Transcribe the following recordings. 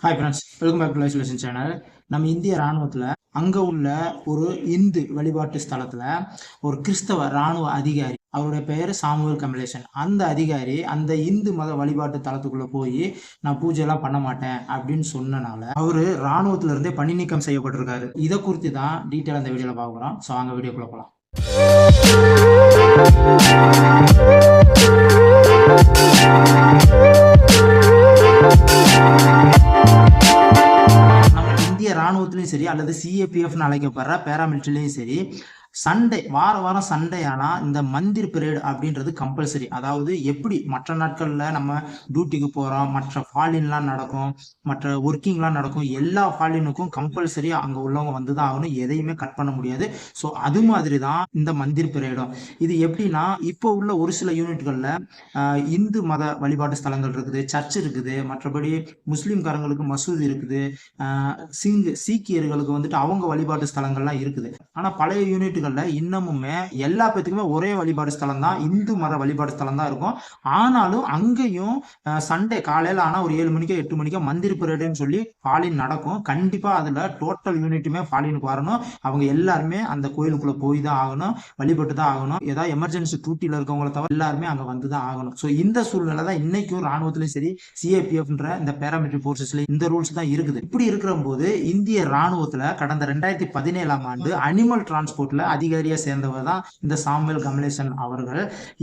Hi friends welcome back to isolation channel நம்ம இந்திய ராணுவத்தில் அங்கே உள்ள ஒரு இந்து வழிபாட்டு ஸ்தலத்தில் ஒரு கிறிஸ்தவ ராணுவ அதிகாரி அவருடைய பெயர் சாமுவல் கமலேஷன் அந்த அதிகாரி அந்த இந்து மத வழிபாட்டு தலத்துக்குள்ளே போய் நான் பூஜையெல்லாம் பண்ண மாட்டேன் அப்படின்னு சொன்னனால அவர் ராணுவத்திலிருந்தே பணி நீக்கம் செய்யப்பட்டிருக்காரு. இதை குறித்து தான் டீட்டெயில் அந்த வீடியோவில் பார்க்குறோம் ஸோ அங்கே வீடியோக்குள்ளே போகலாம் ராணுவத்திலையும் சரி அல்லது சிஏபிஎஃப்னு அழைக்கப்படுற பேராமிலிட்டரிலையும் சரி சண்டே வார வாரம் சண்டே ஆனால் இந்த மந்திர் பீரியட் அப்படின்றது கம்பல்சரி அதாவது எப்படி மற்ற நாட்களில் நம்ம டியூட்டிக்கு போகிறோம் மற்ற ஃபாலின்லாம் நடக்கும் மற்ற ஒர்க்கிங்லாம் நடக்கும் எல்லா ஃபாலினுக்கும் கம்பல்சரி அங்கே உள்ளவங்க வந்து தான் ஆகணும் எதையுமே கட் பண்ண முடியாது. ஸோ அது மாதிரி தான் இந்த மந்திர் பீரியடும் இது எப்படின்னா இப்போ உள்ள ஒரு சில யூனிட்களில் இந்து மத வழிபாட்டு ஸ்தலங்கள் இருக்குது சர்ச் இருக்குது மற்றபடி முஸ்லீம்காரங்களுக்கு மசூதி இருக்குது ஆஹ் சிங் சீக்கியர்களுக்கு வந்துட்டு அவங்க வழிபாட்டு ஸ்தலங்கள்லாம் இருக்குது. ஆனால் பழைய யூனிட்டுகளில் இன்னமுமே எல்லா பேத்துக்குமே ஒரே வழிபாடு ஸ்தலம் தான் இந்து மத வழிபாடு ஸ்தலம் தான் இருக்கும். ஆனாலும் அங்கேயும் சண்டே காலையில் ஆனால் ஒரு ஏழு மணிக்கோ எட்டு மணிக்கோ மந்திர் பிரேடுன்னு சொல்லி ஃபாலின் நடக்கும். கண்டிப்பாக அதில் டோட்டல் யூனிட்டுமே ஃபாலினுக்கு வரணும். அவங்க எல்லாருமே அந்த கோயிலுக்குள்ளே போய் தான் ஆகணும். வழிபட்டு தான் ஆகணும். ஏதாவது எமர்ஜென்சி டியூட்டியில் இருக்கவங்கள தவிர எல்லாருமே அங்கே வந்து தான் ஆகணும். ஸோ இந்த சூழ்நிலை தான் இன்னைக்கும் ராணுவத்திலையும் சரி சிஏபிஎஃப்ன்ற இந்த பேராமிலிட்டரி ஃபோர்ஸஸ்ல இந்த ரூல்ஸ் தான் இருக்குது. இப்படி இருக்கிற போது இந்திய ராணுவத்தில் கடந்த ரெண்டாயிரத்தி பதினேழாம் ஆண்டு அனிமல் டிரான்ஸ்போர்ட்ல அதிகாரியா சேர்ந்தவர் தான் இந்த சாமுவேல் கமலேசன் அவர்கள்.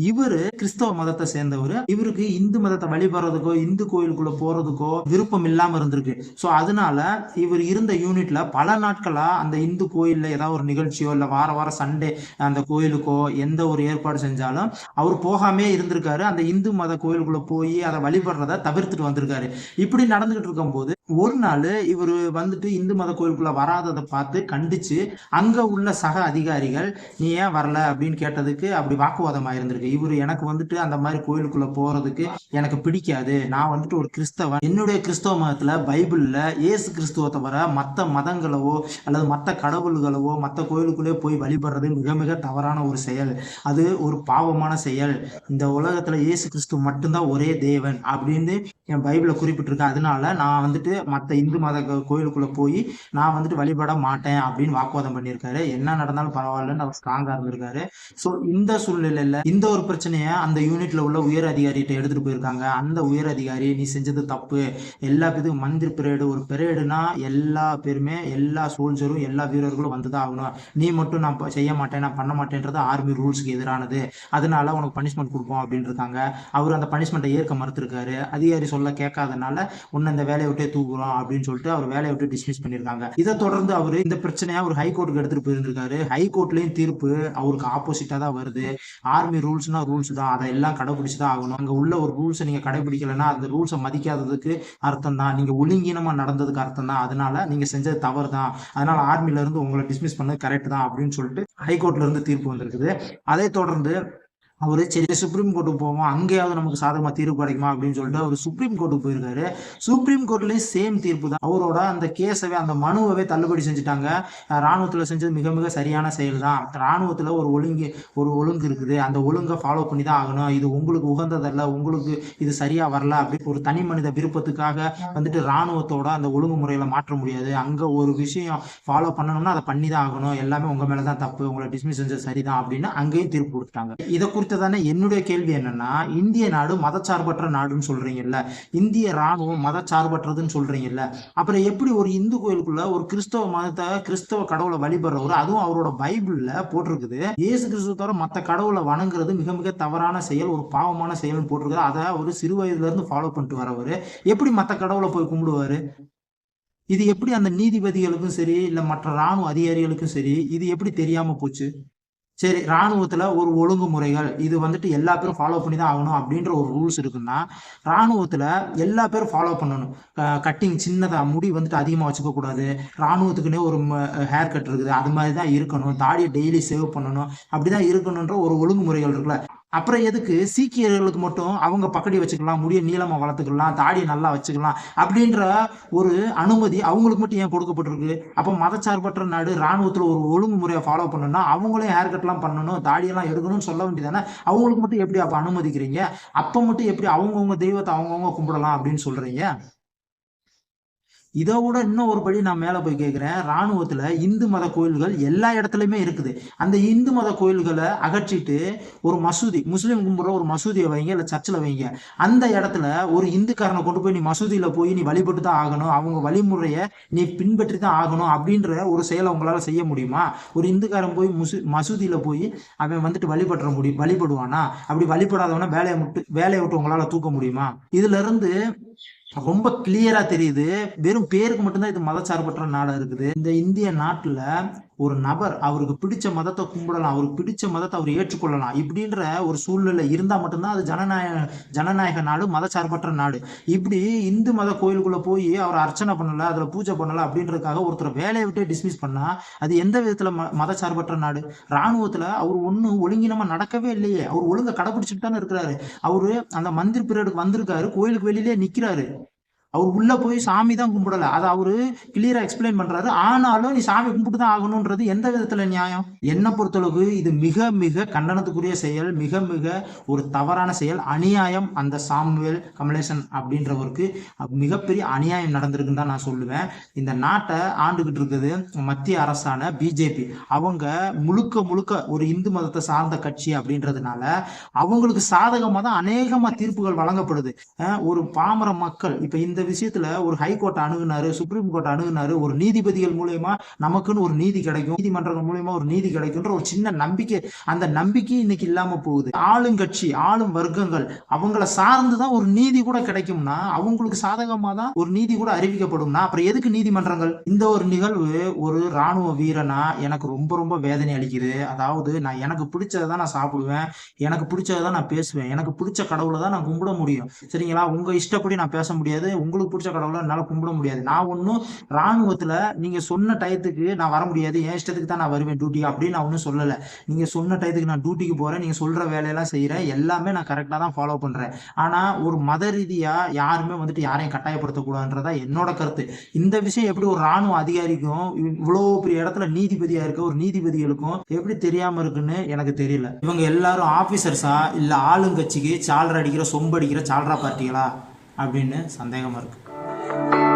இவரு கிறிஸ்தவ மதத்தை சேர்ந்தவர். இவருக்கு இந்து மதத்தை வழிபடுறதுக்கோ இந்து கோயிலுக்குள்ள போறதுக்கோ விருப்பம் இல்லாம இருந்திருக்கு. ஸோ அதனால இவர் இருந்த யூனிட்ல பல நாட்களா அந்த இந்து கோயில்ல ஏதாவது ஒரு நிகழ்ச்சியோ இல்ல வார வாரம் சண்டே அந்த கோயிலுக்கோ எந்த ஒரு ஏற்பாடு செஞ்சாலும் அவர் போகாமே இருந்திருக்காரு. அந்த இந்து மத கோயிலுக்குள்ள போய் அதை வழிபடுறத தவிர்த்துட்டு வந்திருக்காரு. இப்படி நடந்துகிட்டு இருக்கும்போது ஒரு நாள் இவர் வந்துட்டு இந்து மத கோயிலுக்குள்ள வராததை பார்த்து கண்டிச்சு அங்க உள்ள சக அதிகாரிகள் நீ ஏன் வரல? அப்படின்னு கேட்டதுக்கு அப்படி வாக்குவாதம் ஆயிருந்திருக்கு இவர் எனக்கு வந்துட்டு அந்த மாதிரி கோயிலுக்குள்ள போறதுக்கு எனக்கு பிடிக்காது. நான் வந்துட்டு ஒரு கிறிஸ்தவன். என்னுடைய கிறிஸ்தவ மதத்துல பைபிள்ல இயேசு கிறிஸ்துவ தவிர மற்ற மதங்களவோ அல்லது மற்ற கடவுள்களவோ மற்ற கோயிலுக்குள்ளே போய் வழிபடுறது மிக மிக தவறான ஒரு செயல். அது ஒரு பாவமான செயல். இந்த உலகத்துல இயேசு கிறிஸ்து மட்டும்தான் ஒரே தேவன் அப்படின்னு என் பைபிள குறிப்பிட்டிருக்கேன் அதனால நான் வந்துட்டு மற்ற இந்து மத கோயிலுக்குள்ள போய் நான் வந்துட்டு வழிபட மாட்டேன். அப்படின்னு வாக்குவாதம் பண்ணியிருக்காரு. என்ன நடந்தாலும் பரவாயில்லன்னு அவர் ஸ்ட்ராங்கா இருந்திருக்காரு. ஸோ இந்த சூழ்நிலையில இந்த ஒரு பிரச்சனையை அந்த யூனிட்ல உள்ள உயர் அதிகாரிகிட்ட எடுத்துட்டு போயிருக்காங்க. அந்த உயர் அதிகாரி நீ செஞ்சது தப்பு. எல்லா பேருக்கும் மந்திர் பிரேடு. ஒரு பிரேடுனா எல்லா பேருமே எல்லா சோல்ஜரும் எல்லா வீரர்களும் வந்துதான் ஆகணும். நீ மட்டும் நான் செய்ய மாட்டேன் நான் பண்ண மாட்டேன்றது ஆர்மி ரூல்ஸ்க்கு எதிரானது. அதனால உனக்கு பனிஷ்மெண்ட் கொடுப்போம் அப்படின்னு இருக்காங்க அவர் அந்த பனிஷ்மெண்ட்டை ஏற்க மறுத்திருக்காரு. அதிகாரி சொல்ல கேட்காதனால உன்னை இந்த வேலையை விட்டே தூக்குறோம் அப்படின்னு சொல்லிட்டு அவர் வேலையை விட்டு டிஸ்மிஸ் பண்ணியிருக்காங்க. இதை தொடர்ந்து அவர் இந்த பிரச்சனையை அவர் ஹைகோர்ட்டுக்கு எடுத்துட்டு போயிருந்திருக்காரு. ஹைகோர்ட்லயும் தீர்ப்பு அவருக்கு ஆப்போசிட்டா தான் வருது. ஆர்மி ரூல்ஸ்னா ரூல்ஸ் தான். அதை எல்லாம் கடைபிடிச்சு தான் ஆகணும். அங்க உள்ள ஒரு ரூல்ஸை நீங்க கடைபிடிக்கலன்னா அந்த ரூல்ஸை மதிக்காததுக்கு அர்த்தம் தான். நீங்க ஒழுங்கீனமா நடந்ததுக்கு அர்த்தம் தான். அதனால நீங்க செஞ்சது தவறு தான். அதனால ஆர்மில இருந்து உங்களை டிஸ்மிஸ் பண்ணது கரெக்ட் தான் அப்படின்னு சொல்லிட்டு ஹைகோர்ட்ல இருந்து தீர்ப்பு வந்திருக்குது. அதை தொடர்ந்து அவரு சரி சுப்ரீம் கோர்ட்டுக்கு போவோம்? அங்கேயாவது நமக்கு சாதகமா தீர்ப்பு கிடைக்குமா? அப்படின்னு சொல்லிட்டு அவர் சுப்ரீம் கோர்ட்டுக்கு போயிருக்காரு. சுப்ரீம் கோர்ட்லயும் சேம் தீர்ப்பு தான். அவரோட அந்த கேஸவே அந்த மனுவவே தள்ளுபடி செஞ்சுட்டாங்க. ராணுவத்துல செஞ்சது மிக மிக சரியான செயல் தான் ராணுவத்துல ஒரு ஒழுங்கு ஒரு ஒழுங்கு இருக்குது. அந்த ஒழுங்கை ஃபாலோ பண்ணி தான் ஆகணும். இது உங்களுக்கு உகந்ததல்ல. உங்களுக்கு இது சரியா வரல அப்படி ஒரு தனி மனித விருப்பத்துக்காக வந்துட்டு ராணுவத்தோட அந்த ஒழுங்கு முறையில மாற்ற முடியாது. அங்க ஒரு விஷயம் ஃபாலோ பண்ணணும்னா அதை பண்ணி தான் ஆகணும். எல்லாமே உங்க மேலதான் தப்பு. உங்களை டிஸ்மிஸ் செஞ்சது சரிதான் அப்படின்னு அங்கேயும் தீர்ப்பு கொடுத்துட்டாங்க. இதை குறித்து தானே என்னுடைய கேள்வி என்னன்னா இந்திய நாடு மதச்சார்பற்ற நாடுன்னு சொல்றீங்கல்ல. இந்திய ராணுவம் மதச்சார்பற்றதுன்னு சொல்றீங்கல்ல. அப்புறம் எப்படி ஒரு இந்து கோயிலுக்குள்ள ஒரு கிறிஸ்தவ மதத்தை கிறிஸ்தவ கடவுளை வழிபடுறவர் அதுவும் அவரோட பைபிள்ல போட்டிருக்குது. இயேசு கிறிஸ்துவ மற்ற கடவுளை வணங்குறது மிக மிக தவறான செயல் ஒரு பாவமான செயல்னு போட்டிருக்குது. அதை ஒரு சிறு வயதுல இருந்து ஃபாலோ பண்ணிட்டு வரவர். எப்படி மற்ற கடவுளை போய் கும்பிடுவாரு? இது எப்படி அந்த நீதிபதிகளுக்கும் சரி இல்ல மற்ற ராணுவ அதிகாரிகளுக்கும் சரி இது எப்படி தெரியாம போச்சு? சரி ராணுவத்துல ஒரு ஒழுங்குமுறைகள் இது வந்துட்டு எல்லா பேரும் ஃபாலோ பண்ணி தான் ஆகணும் அப்படின்ற ஒரு ரூல்ஸ் இருக்குன்னா ராணுவத்துல எல்லா பேரும் ஃபாலோ பண்ணணும். கட்டிங் சின்னதா முடி வந்துட்டு அதிகமாக வச்சுக்க கூடாது. ராணுவத்துக்குன்னே ஒரு ஹேர் கட் இருக்குது. அது மாதிரி தான் இருக்கணும். தாடியை டெய்லி சேவ் பண்ணணும். அப்படிதான் இருக்கணுன்ற ஒரு ஒழுங்குமுறைகள் இருக்குல்ல. அப்புறம் எதுக்கு? சீக்கியர்களுக்கு மட்டும் அவங்க பக்கடி வச்சுக்கலாம் முடிய நீளமாக வளர்த்துக்கலாம் தாடியை நல்லா வச்சுக்கலாம் அப்படின்ற ஒரு அனுமதி அவங்களுக்கு மட்டும் ஏன் கொடுக்கப்பட்டிருக்கு? அப்போ மதச்சார்பற்ற நாடு இராணுவத்தில் ஒரு ஒழுங்குமுறையை ஃபாலோ பண்ணணும்னா அவங்களே ஹேர் கட்லாம் பண்ணணும் தாடியெல்லாம் எடுக்கணும்னு சொல்ல வேண்டியதானே அவங்களுக்கு மட்டும் எப்படி அப்போ அனுமதிக்கிறீங்க? அப்போ மட்டும் எப்படி அவங்கவுங்க தெய்வத்தை அவங்கவுங்க கும்பிடலாம் அப்படின்னு சொல்கிறீங்க இதை விட இன்னும் ஒரு படி நான் மேலே போய் கேட்குறேன். ராணுவத்தில் இந்து மத கோயில்கள் எல்லா இடத்துலையுமே இருக்குது. அந்த இந்து மத கோயில்களை அகற்றிட்டு ஒரு மசூதி முஸ்லீம் கும்புற ஒரு மசூதியை வைங்க இல்லை சர்ச்சில் வைங்க. அந்த இடத்துல ஒரு இந்துக்காரனை கொண்டு போய் நீ மசூதியில் போய் நீ வழிபட்டு தான் ஆகணும். அவங்க வழிமுறையை நீ பின்பற்றி தான் ஆகணும் அப்படின்ற ஒரு செயலை உங்களால் செய்ய முடியுமா? ஒரு இந்துக்காரன் போய் முசு மசூதியில் போய் அவன் வந்துட்டு வழிபடுற முடியும் வழிபடுவானா? அப்படி வழிபடாதவனா வேலையை விட்டு வேலையை விட்டு உங்களால் தூக்க முடியுமா? இதுலேருந்து ரொம்ப கிளியரா தெரியுது. வெறும் பேருக்கு மட்டும்தான் இது மதச்சார்பற்ற நாடா இருக்குது. இந்த இந்திய நாட்டுல ஒரு நபர் அவருக்கு பிடிச்ச மதத்தை கும்பிடலாம் அவருக்கு பிடிச்ச மதத்தை அவர் ஏற்றுக்கொள்ளலாம் இப்படின்ற ஒரு சூழ்நிலை இருந்தால் மட்டும்தான் அது ஜனநாயக ஜனநாயக நாடு மதச்சார்பற்ற நாடு. இப்படி இந்து மத கோயிலுக்குள்ளே போய் அவர் அர்ச்சனை பண்ணலை அதில் பூஜை பண்ணலை அப்படின்றதுக்காக ஒருத்தர் வேலையை விட்டே டிஸ்மிஸ் பண்ணால் அது எந்த விதத்தில் ம மதச்சார்பற்ற நாடு? இராணுவத்தில் அவர் ஒன்றும் ஒழுங்கினமாக நடக்கவே இல்லையே. அவர் ஒழுங்கா கடைபிடிச்சிட்டு தானே இருக்கிறாரு. அவர் அந்த மந்திர் பீரியடுக்கு வந்திருக்காரு கோயிலுக்கு வெளியிலே நிற்கிறாரு அவர் உள்ள போய் சாமி தான் கும்பிடல. அதை அவரு கிளியரா எக்ஸ்பிளைன் பண்றாரு. ஆனாலும் நீ சாமி கும்பிட்டு தான் ஆகணும்ன்றது எந்த விதத்துல நியாயம்? என்னை பொறுத்தளவுக்கு இது மிக மிக கண்டனத்துக்குரிய செயல் மிக மிக ஒரு தவறான செயல். அநியாயம் அந்த சாமுவேல் கமலேசன் அப்படின்றவருக்கு மிகப்பெரிய அநியாயம் நடந்திருக்குன்னு தான் நான் சொல்லுவேன். இந்த நாட்டை ஆண்டுகிட்டு இருக்குது மத்திய அரசான பிஜேபி. அவங்க முழுக்க முழுக்க ஒரு இந்து மதத்தை சார்ந்த கட்சி அப்படின்றதுனால அவங்களுக்கு சாதகமாக தான் அநேகமா தீர்ப்புகள் வழங்கப்படுது. ஒரு பாமர மக்கள் இப்ப இந்த விஷயத்துல ஒரு ஹைகோர்ட் அணுகுனாரு சுப்ரீம் கோர்ட் அணுகுனாரு ஒரு நீதிபதிகள் மூலயமா நமக்குன்னு ஒரு நீதி கிடைக்கும். நீதிமன்றங்கள் மூலயமா ஒரு நீதி கிடைக்கும்ன்ற ஒரு சின்ன நம்பிக்கை அந்த நம்பிக்கை இன்னைக்கு இல்லாம போகுது. ஆளுங்கட்சி ஆளும் வர்க்கங்கள் அவங்கள சார்ந்துதான் ஒரு நீதி கூட கிடைக்கும்னா அவங்களுக்கு சாதகமா தான் ஒரு நீதி கூட அறிவிக்கப்படும்னா அப்புறம் எதுக்கு நீதிமன்றங்கள்? இந்த ஒரு நிகழ்வு ஒரு ராணுவ வீரனா எனக்கு ரொம்ப ரொம்ப வேதனை அளிக்குது. அதாவது நான் எனக்கு பிடிச்சதை தான் நான் சாப்பிடுவேன் எனக்கு பிடிச்சதை தான் நான் பேசுவேன் எனக்கு பிடிச்ச கடவுளை தான் நான் கும்பிட முடியும். சரிங்களா? உங்க இஷ்டப்படி நான் பேச முடியாது உங்களுக்கு பிடிச்ச கடவுளை என்னால கும்பிட முடியாது. நான் ஒன்றும் ராணுவத்துல நீங்க சொன்ன டயத்துக்கு நான் வர முடியாது. என் இஷ்டத்துக்கு தான் நான் வருவேன் டியூட்டி அப்படின்னு நான் ஒன்றும் சொல்லலை. நீங்க சொன்ன டயத்துக்கு நான் டியூட்டிக்கு போறேன். நீங்க சொல்ற வேலையெல்லாம் செய்யறேன் எல்லாமே நான் கரெக்டாக தான் ஃபாலோ பண்றேன். ஆனா ஒரு மத ரீதியா யாருமே வந்துட்டு யாரையும் கட்டாயப்படுத்தக்கூடாதுன்றதா என்னோட கருத்து. இந்த விஷயம் எப்படி ஒரு ராணுவ அதிகாரிக்கும் இவ்வளோ பெரிய இடத்துல நீதிபதியா இருக்க ஒரு நீதிபதிகளுக்கும் எப்படி தெரியாம இருக்குன்னு எனக்கு தெரியல. இவங்க எல்லாரும் ஆபீசர்ஸா இல்ல ஆளுங்கட்சிக்கு சால்ரா அடிக்கிற சொம்பு அடிக்கிற சால்ரா பார்ட்டிகளா? அப்படின்னு சந்தேகமாக இருக்குது